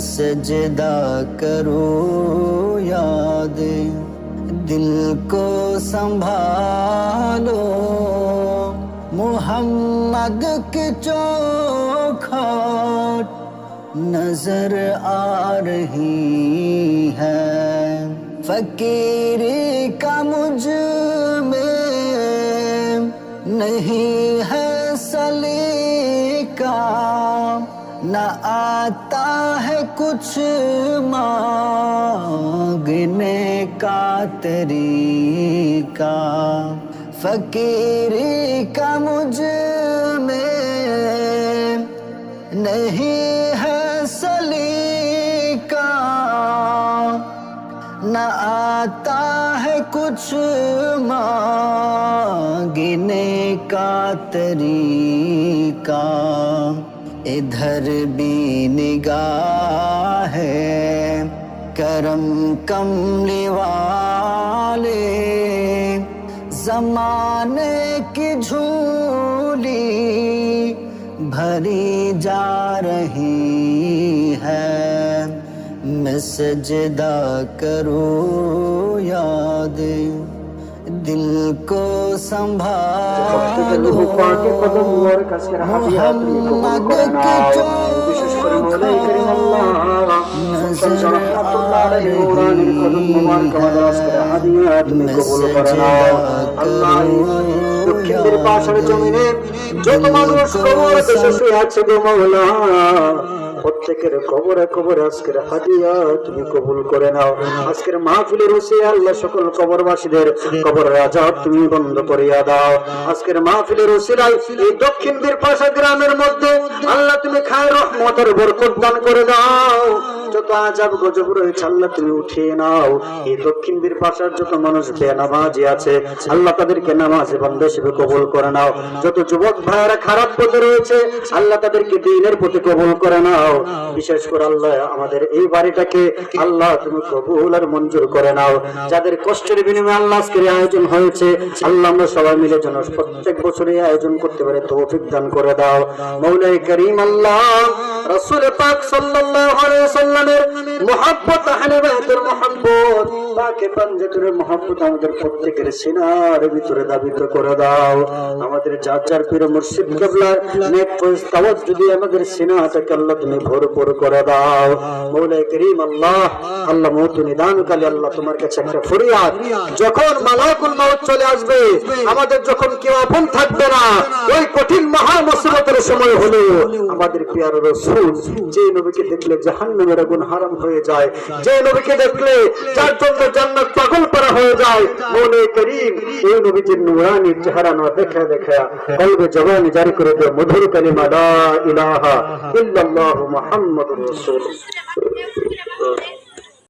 سجدہ کرو، یاد دل کو سنبھالو۔ محمد کے چوکھاٹ نظر آ رہی ہے۔ فقیری کا مجھ میں نہیں ہے سلی کا نہ آتا ہے کچھ مانگنے کا طریقہ۔ فقیری کا مجھ میں نہیں ہے سلی کا نہ آتا ہے کچھ مانگنے کا طریقہ۔ ادھر بھی نگاہ ہے، کرم کملی والے زمانے کی جھولی بھری جا رہی ہے۔ میں سجدہ کرو یاد۔ दिल को संभालो পাকে কদম মুবারক আজকের হাদিয়া তুমি কবুল করে নাও বিশেষ করে মৌলাই করিম আল্লাহ সঞ্চার রহমাতুল্লাহ আলাইহি নুরানির কদম মুবারক আমাদের আজকের হাদিয়া তুমি কবুল করে নাও আল্লাহ দক্ষিণের পাশের জমিনে যত মানুষ কবর দেশে শুয়ে আছে গো মাওলা প্রত্যেকের কবরে কবরে আজকের হাদিয়া তুমি কবুল করে নাও। আজকের মাহফিলের হুসে আল্লাহ সকল কবরবাসীদের কবর রাজা তুমি বন্ধ করিয়া দাও। আজকের মাহফিলের হুসে এই দক্ষিণ বীরপাশা গ্রামের মধ্যে আল্লাহ রহমতের বরকত দান করে দাও। যত আজাব গজব রয়েছে আল্লাহ তুমি উঠিয়ে নাও। এই দক্ষিণ বীরপাশার যত মানুষ বেনামাজি আছে, আল্লাহ তাদেরকে হিসেবে কবুল করে নাও। যত যুবক ভাইয়েরা খারাপ পথে রয়েছে, আল্লাহ তাদেরকে দিনের প্রতি কবুল করে নাও। বিশেষ করে আল্লাহ আমাদের এই বাড়িটাকে আল্লাহ তুমি কবুল আর মঞ্জুর করে নাও। যাদের কষ্টের বিনিময়ে আল্লাহ আজকের আয়োজন হয়েছে, আল্লাহ আমরা সবাই মিলে যেন প্রত্যেক বছর আয়োজন করতে পারে, তৌফিক দান করে দাও। মৌলাই করিম আল্লাহ আমাদের যখন চলে আসবে, আমাদের যখন কেউ আপন থাকবে না, ওই কঠিন মহা সময় হলো, আমাদের পিয়ার রসুল যে নবীকে দেখলে জাহান্নামের আগুন হারাম হয়ে যায়। যে নবীকে দেখলে যার জন্য জান্নাত পাগল করা হয়ে যায়। মৌলাই করিম, এই নবীজির নুরানির চেহারা না দেখা দেখা কলবে জবান জারি করে দেয়, মধুর কালিমা, লা ইলাহা ইল্লাল্লাহু মুহাম্মাদুর রাসূলুল্লাহ।